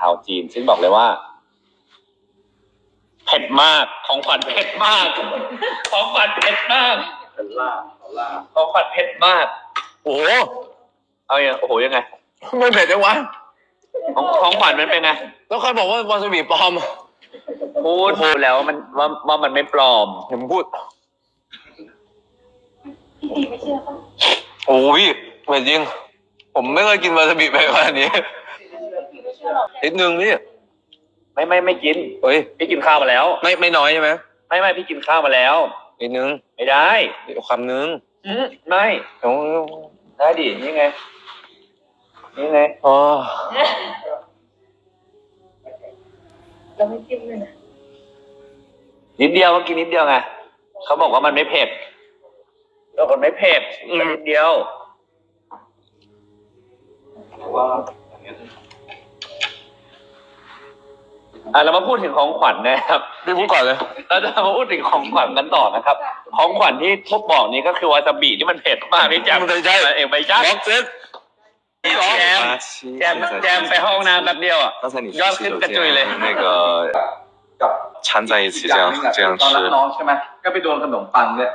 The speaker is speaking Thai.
ชาวจีน ซึ่งบอกเลยว่าเผ็ดมากของขวัญเผ็ดมาก ของขวัญเผ็ดมากเป็นล่าเอาล่าของขวัญเผ็ดมาก โอ้โหเอาอย่างโอ้โหยังไงไม่เผ็ดจังวะของของขวัญมันเป็นไงแล้วใครบอกว่าวาซาบิปลอมพูดพูดแล้วว่ามันว่าว่ามันไม่ปลอมเดี๋ยวผมพูดพี่ตีไม่เชื่อป่ะโอ้ยเผ็ดจริง ผมไม่เคยกินวาซาบิไปขนาดนี้ นิดนึงนี่ไม่ไม่ไม่กิน เฮ้ย พี่กินข้าวมาแล้ว ไม่ไม่น้อยใช่ไหมไม่ไม่พี่กินข้าวมาแล้ว นิดนึงไม่ได้เดี๋ยวคำนึงอืมไม่โอ้ได้ดินี่ไง นี่ไงอ๋อเราไม่จิ้มเลยนะนิดเดียวก็กินนิดเดียวไงเขาบอกว่ามันไม่เผ็ดแล้วคนไม่เผ็ดกินนิดเดียวเพราะว่า อันเนี้ย อ่ะเรามาพูดถึงของขวัญนะครับ พี่พูดก่อนเลย เราจะมาพูดถึงของขวัญกันต่อนะครับ ของขวัญที่ทุบบอกนี้ก็คือวาซาบิที่มันเผ็ดมากพี่แจม มันใช่ เองไปจ้า บ็อกเซต แจมแจมแจมไปห้องน้ำแป๊บเดียวอ่ะ刚才你去要洗手跟跟对嘞间那个 กับ 缠在一起这样这样 ตอนรับ 吃， น้องใช่ไหมก็ไปโดนขนมปังเนี่ย